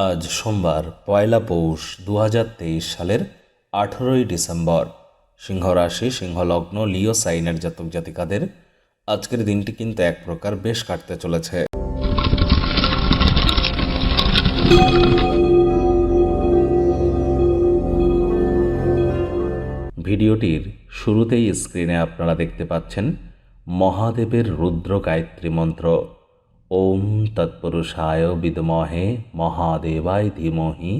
আজ সোমবার, পয়লা পৌষ দু হাজার তেইশ সালের আঠেরোই ডিসেম্বর। সিংহ রাশি সিংহলগ্ন, লিও সাইনের জাতক জাতিকাদের আজকের দিনটি কিন্তু এক প্রকার বেশ কাটতে চলেছে। ভিডিওটির শুরুতেই স্ক্রিনে আপনারা দেখতে পাচ্ছেন মহাদেবের রুদ্র গায়ত্রী মন্ত্র। ওম তৎপুরুষায় বিদমহে মহাদেবায় ধীমহি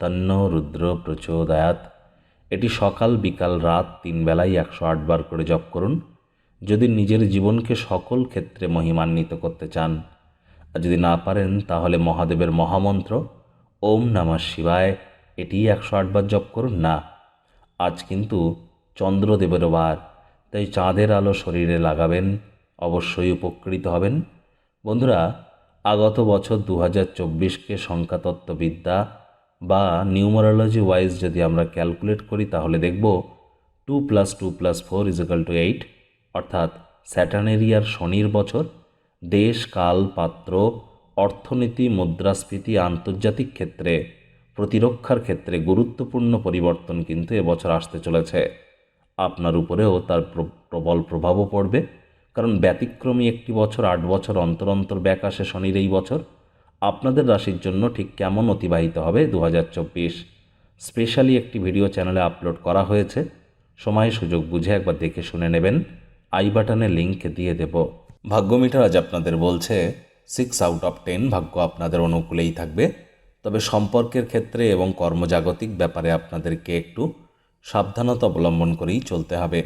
তন্ন রুদ্র প্রচোদয়াত এটি সকাল বিকাল রাত তিন বেলায় একশো আটবার করে জপ করুন। যদি নিজের জীবনকে সকল ক্ষেত্রে মহিমান্বিত করতে চান, আর যদি না পারেন, তাহলে মহাদেবের মহামন্ত্র, ওম নমঃ শিবায় এটি একশো আটবার জপ করুন না। আজ কিন্তু চন্দ্রদেবের বার, তাই চাঁদের আলো শরীরে লাগাবেন, অবশ্যই উপকৃত হবেন। বন্ধুরা, আগত বছর দু হাজার চব্বিশকে সংখ্যাতত্ত্ববিদ্যা বা নিউমারোলজি ওয়াইজ যদি আমরা ক্যালকুলেট করি, তাহলে দেখব two plus two plus four is equal to eight. অর্থাৎ স্যাটানেরিয়ার শনির বছর, দেশ, কাল, পাত্র, অর্থনীতি, মুদ্রাস্ফীতি, আন্তর্জাতিক ক্ষেত্রে, প্রতিরক্ষার ক্ষেত্রে গুরুত্বপূর্ণ পরিবর্তন কিন্তু এবছর আসতে চলেছে। আপনার উপরেও তার প্র- প্রবল প্রভাবও পড়বে। কারণ ব্যতিক্রমী একটি বছর, আট বছর অন্তর অন্তর ব্যাক আসে শনির এই বছর। আপনাদের রাশির জন্য ঠিক কেমন অতিবাহিত হবে দু হাজার চব্বিশ? স্পেশালি একটি ভিডিও চ্যানেলে আপলোড করা হয়েছে। সময়, সুযোগ বুঝে একবার দেখে শুনে নেবেন। আই বাটনে লিঙ্ক দিয়ে দেব। ভাগ্যমিটার আজ আপনাদের বলছে সিক্স আউট অফ টেন ভাগ্য আপনাদের অনুকূলেই থাকবে। তবে সম্পর্কের ক্ষেত্রে এবং কর্মজাগতিক ব্যাপারে আপনাদেরকে একটু সাবধানতা অবলম্বন করেই চলতে হবে।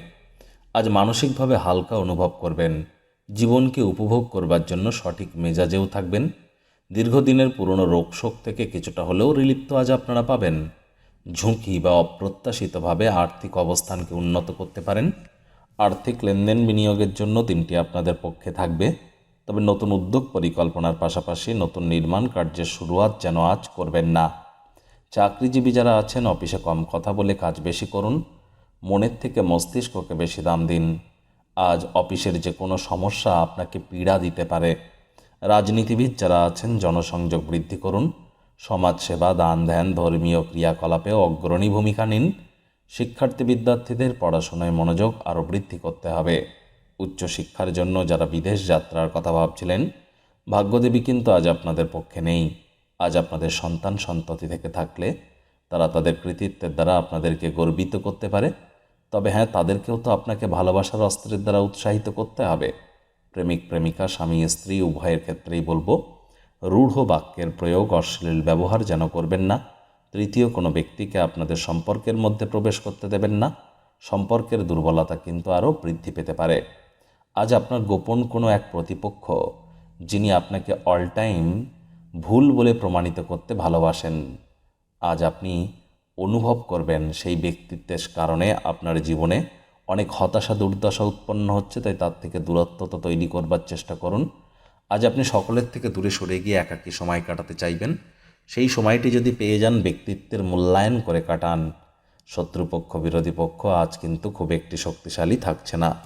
আজ মানসিকভাবে হালকা অনুভব করবেন। জীবনকে উপভোগ করবার জন্য সঠিক মেজাজেও থাকবেন। দীর্ঘদিনের পুরনো রোগশোক থেকে কিছুটা হলেও রিলিপ্ত আজ আপনারা পাবেন। ঝুঁকি বা অপ্রত্যাশিতভাবে আর্থিক অবস্থানকে উন্নত করতে পারেন। আর্থিক লেনদেন বিনিয়োগের জন্য দিনটি আপনাদের পক্ষে থাকবে। তবে নতুন উদ্যোগ পরিকল্পনার পাশাপাশি নতুন নির্মাণ কার্যের শুরুয়াত যেন আজ করবেন না। চাকরিজীবী যারা আছেন, অফিসে কম কথা বলে কাজ বেশি করুন। মনের থেকে মস্তিষ্ককে বেশি দাম দিন। আজ অফিসের যে কোনো সমস্যা আপনাকে পীড়া দিতে পারে। রাজনীতিবিদ যারা আছেন, জনসংযোগ বৃদ্ধি করুন। সমাজসেবা, দান ধ্যান, ধর্মীয় ক্রিয়াকলাপে অগ্রণী ভূমিকা নিন। শিক্ষার্থী বিদ্যার্থীদের পড়াশোনায় মনোযোগ আরও বৃদ্ধি করতে হবে। উচ্চশিক্ষার জন্য যারা বিদেশ যাত্রার কথা ভাবছিলেন, ভাগ্যদেবী কিন্তু আজ আপনাদের পক্ষে নেই। আজ আপনাদের সন্তান সন্ততি থেকে থাকলে তারা তাদের কৃতিত্বের দ্বারা আপনাদেরকে গর্বিত করতে পারে। তবে হ্যাঁ তাদেরকেও তো আপনাকে ভালোবাসার অস্ত্রের দ্বারা উৎসাহিত করতে হবে। প্রেমিক, প্রেমিকা, স্বামী, স্ত্রী, উভয়ের ক্ষেত্রেই বলব, রূঢ় বাক্যের প্রয়োগ অশ্লীল ব্যবহার যেন করবেন না। তৃতীয়, কোনো ব্যক্তিকে আপনাদের সম্পর্কের মধ্যে প্রবেশ করতে দেবেন না। সম্পর্কের দুর্বলতা কিন্তু আরও বৃদ্ধি পেতে পারে। আজ আপনার গোপন কোনো এক প্রতিপক্ষ, যিনি আপনাকে অল টাইম ভুল বলে প্রমাণিত করতে ভালোবাসেন, আজ আপনি অনুভব করবেন সেই ব্যক্তিত্বের কারণে আপনার জীবনে অনেক হতাশা, দুর্দশা উৎপন্ন হচ্ছে, তাই তার থেকে দূরত্বতা তৈরি করবার চেষ্টা করুন। আজ আপনি সকলের থেকে দূরে সরে গিয়ে একাকী সময় কাটাতে চাইবেন। সেই সময়টি যদি পেয়ে যান, ব্যক্তিত্বের মূল্যায়ন করে কাটান। শত্রুপক্ষ, বিরোধী পক্ষ আজ কিন্তু খুব একটি শক্তিশালী থাকছে না।